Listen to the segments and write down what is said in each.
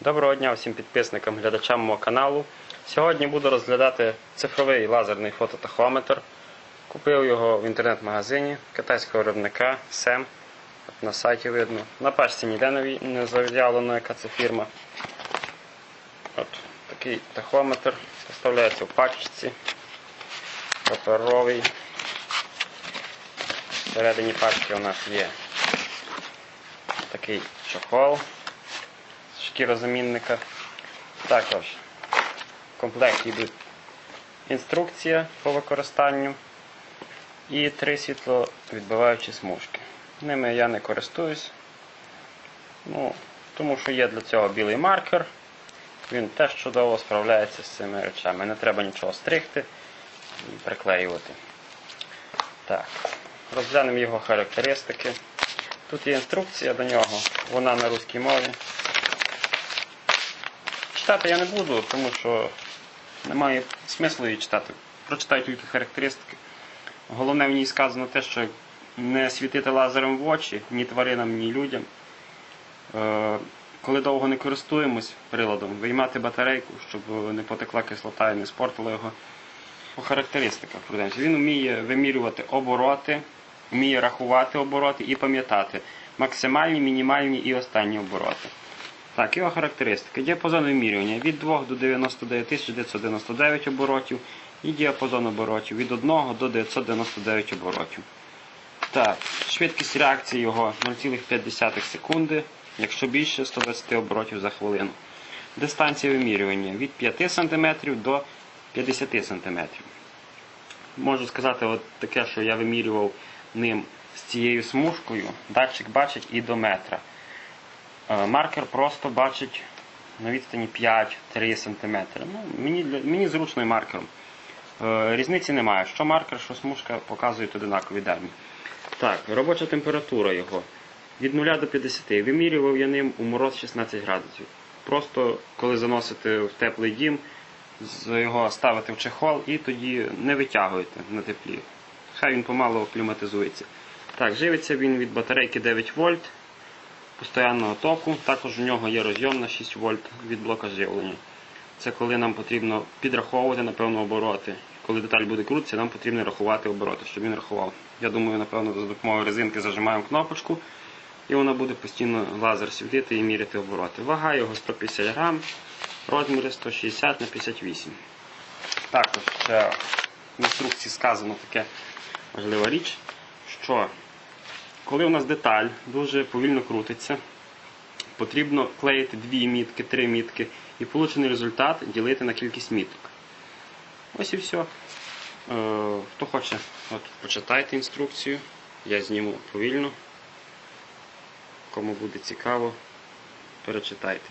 Доброго дня всім підписникам, глядачам мого каналу. Сьогодні буду розглядати цифровий лазерний фототахометр. Купив його в інтернет-магазині китайського виробника SEM. На сайті видно. На пачці ніде не заявлено, яка це фірма. От такий тахометр. Поставляється в пачці. Паперовий. Всередині пачки у нас є такий чохол шкірозамінника. Також в комплекті йдуть інструкція по використанню і три світловідбиваючі смужки. Ними я не користуюсь, ну, тому що є для цього білий маркер. Він теж чудово справляється з цими речами. Не треба нічого стригти і приклеювати. Так, розглянемо його характеристики. Тут є інструкція до нього, вона на русській мові. Читати я не буду, тому що немає смислу її читати. Прочитайте тільки характеристики. Головне в ній сказано те, що не світити лазером в очі ні тваринам, ні людям. Е, Коли довго не користуємось приладом, виймати батарейку, щоб не потекла кислота і не спортила його. По характеристиках. Він вміє вимірювати обороти, вміє рахувати обороти і пам'ятати максимальні, мінімальні і останні обороти. Так, його характеристики. Діапазон вимірювання від 2 до 99 999 оборотів і діапазон оборотів від 1 до 999 оборотів. Так, швидкість реакції його 0,5 секунди, якщо більше 120 оборотів за хвилину. Дистанція вимірювання від 5 см до 50 см. Можу сказати от таке, що я вимірював ним з цією смужкою. Датчик бачить і до метра. Е, Маркер просто бачить на відстані 5-3 см. Ну, мені, мені зручно і маркером. Е, Різниці немає. Що маркер, що смужка показують одинакові дані. Так, робоча температура його від 0 до 50. Вимірював я ним у мороз 16 градусів. Просто коли заносите в теплий дім, його ставите в чехол і тоді не витягуєте на теплі. Хай він помало акліматизується. Так, живиться він від батарейки 9 вольт постоянного току. Також у нього є розйом на 6 вольт від блока живлення. Це коли нам потрібно підраховувати, напевно, обороти. Коли деталь буде крутитися, нам потрібно рахувати обороти, щоб він рахував. Я думаю, напевно, за допомогою резинки зажимаємо кнопочку, і вона буде постійно лазер світити і міряти обороти. Вага його 150 грам, розміри 160 на 58. Також в інструкції сказано таке важлива річ, що коли у нас деталь дуже повільно крутиться, потрібно клеїти дві мітки, три мітки і получений результат ділити на кількість міток. Ось і все. Е, хто хоче, от почитайте інструкцію. Я зніму повільно. Кому буде цікаво, перечитайте.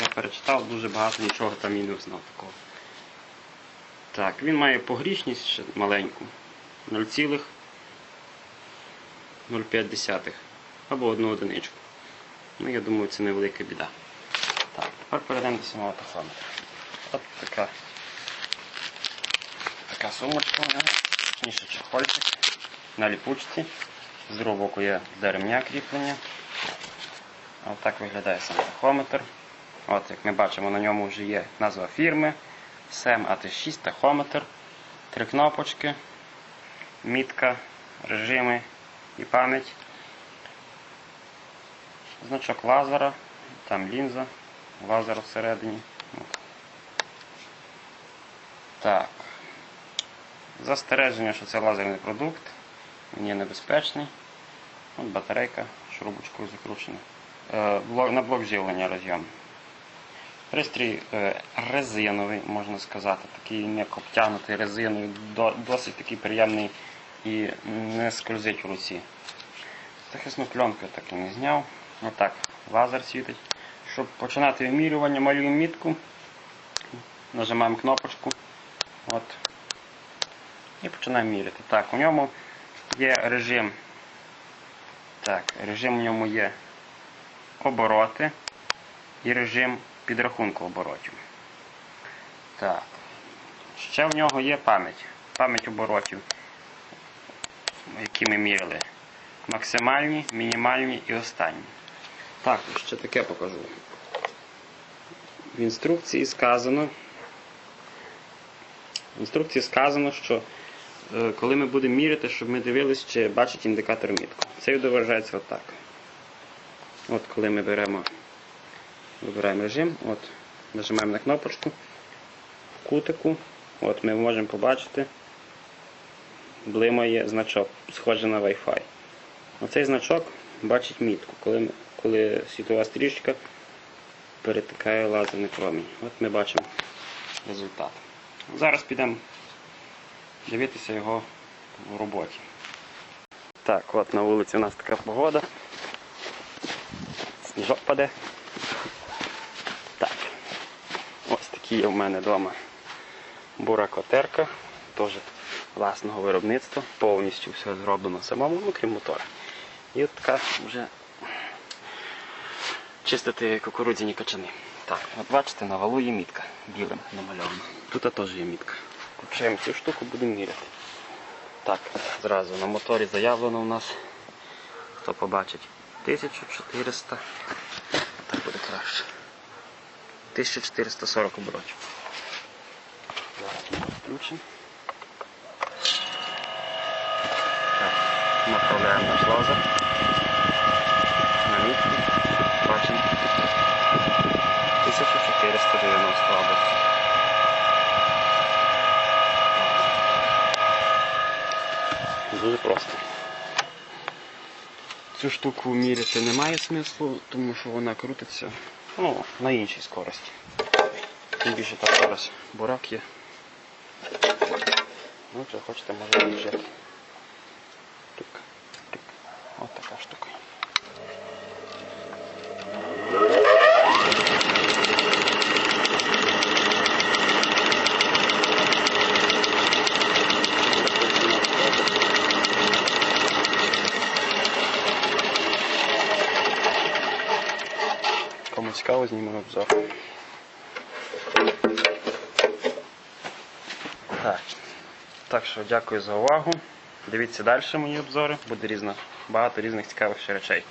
Я перечитав дуже багато нічого там і не знав такого. Так, він має погрішність ще маленьку. 0,05 або одну одиничку. Ну, я думаю, це невелика біда. Так, тепер перейдемо до самого тахометра. От така, така сумочка точніше чехольчик на ліпучці. З другого боку є ремня кріплення. Ось так виглядає сам тахометр. От, як ми бачимо, на ньому вже є назва фірми. SEM AT6 тахометр. Три кнопочки, мітка, режими і пам'ять. Значок лазера, там лінза, лазер всередині. Так. Застереження, що це лазерний продукт. Він є небезпечний. От батарейка шурубочкою закручена. Е, на блок живлення розйом. Пристрій е, резиновий, можна сказати, такий м'яко обтягнутий резиною, досить такий приємний і не скользить в руці. Захисну пленку так і не зняв. Отак, лазер світить. Щоб починати вимірювання, малюємо мітку, нажимаємо кнопочку. От. І починаємо міряти. Так, у ньому є режим. Так, режим у ньому є обороти і режим підрахунку оборотів. Так. Ще в нього є пам'ять. Пам'ять оборотів, які ми міряли. Максимальні, мінімальні і останні. Так, ще таке покажу. В інструкції сказано. В інструкції сказано, що е, коли ми будемо міряти, щоб ми дивились, чи бачить індикатор мітку. Це відображається отак. От коли ми беремо, вибираємо режим, от, нажимаємо на кнопочку, в кутику, от ми можемо побачити, блимає значок, схожий на Wi-Fi. Оцей значок бачить мітку, коли, коли світлова стрічка перетикає лазерний промінь. От ми бачимо результат. Зараз підемо дивитися його в роботі. Так, от на вулиці у нас така погода. Сніжок паде. Так. Ось такі є в мене вдома буракотерка, теж власного виробництва, повністю все зроблено самому, ну крім мотора. І от така вже чистити кукурудзяні качани. Так, от бачите, на валу є мітка білим намальована. Тут теж є мітка. Включаємо цю штуку, будемо міряти. Так, зразу на моторі заявлено у нас, хто побачить, 1400. Так буде краще. 1440 оборотів. Зараз ми включимо. Направляємо наш лазер на мітку. Бачимо. 1490 обертів. Дуже просто. Цю штуку міряти немає смислу, тому що вона крутиться ну, на іншій скорості. Тим більше так зараз бурак є. Ну, якщо хочете, можете вжити. Тик, тик. Ось така штука. Кому цікаво, знімемо обзор. Так. так що дякую за увагу. Дивіться далі мої обзори, буде різно, багато різних цікавих речей.